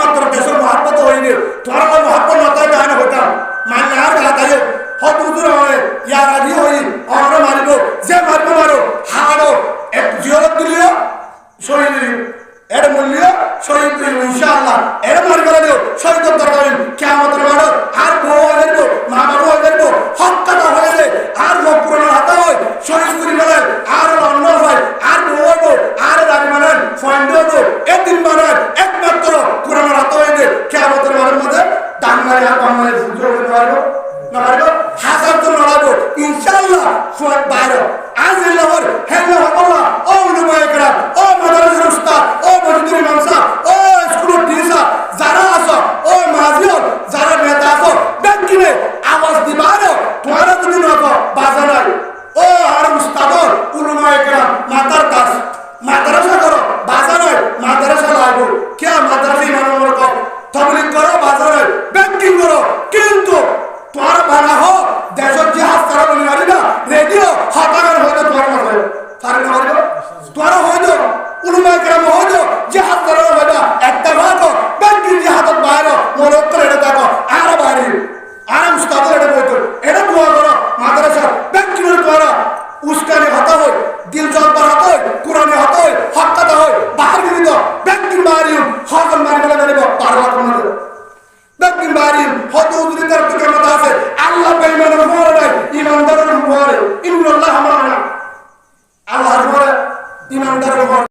একমাত্র দেশের মহাব্বত হইনি তোমার মহাব্বত নতাই কাহিনী হইতাম মান্য আর গাতাই হত উজুর হয় ইয়ার আদি হই অন্য মারিব, যে মারিব মারো হাড়ো এক জিয়রত দিলিও, শহীদ এর মূল্য শহীদ ইনশাআল্লাহ। এর মারিব দিও শহীদ দরকার কেমন আর বউ টান মারে আর ইনশাল্লাহ ফারুক হইল তোর হইল উলুমা کرام হইল, জিহাদ করো হইল একটা ভাগ ব্যাংকিং জিহাদত বাইর মরত্তর এটা দেখো, আর বাইরে, আরাম স্থাপন এটা বইতো এটা দোয়া করো, মাদ্রাসা ব্যাংকিং করো, উস্কানি হতা হই দিল জলবার হতা হই কোরআনে হতা হই হকাতা হই বাহার গিয়ে দাও ব্যাংকিং মারিও হাতন মারি বলে মারিব পারবা কোন ব্যাংকিং মারিও হত উজরি তার থেকে মত আছে, আল্লাহ বেঈমানের উপরে নাই ইমানদারের